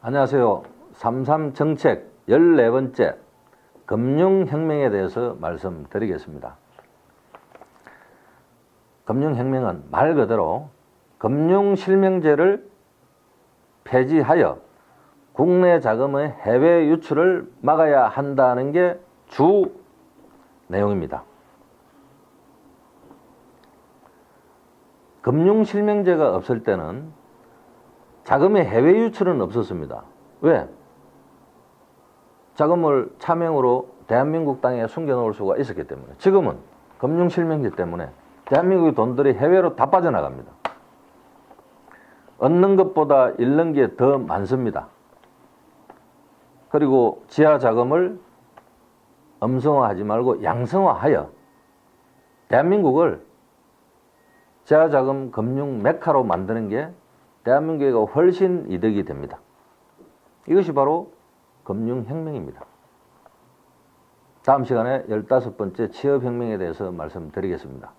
안녕하세요. 33 정책 14번째 금융혁명에 대해서 말씀드리겠습니다. 금융혁명은 말 그대로 금융실명제를 폐지하여 국내 자금의 해외 유출을 막아야 한다는 게 주 내용입니다. 금융실명제가 없을 때는 자금의 해외 유출은 없었습니다. 왜? 자금을 차명으로 대한민국 땅에 숨겨놓을 수가 있었기 때문에 지금은 금융실명제 때문에 대한민국의 돈들이 해외로 다 빠져나갑니다. 얻는 것보다 잃는 게 더 많습니다. 그리고 지하 자금을 음성화하지 말고 양성화하여 대한민국을 지하 자금 금융 메카로 만드는 게 대한민국에 훨씬 이득이 됩니다. 이것이 바로 금융혁명입니다. 다음 시간에 15번째 취업혁명에 대해서 말씀드리겠습니다.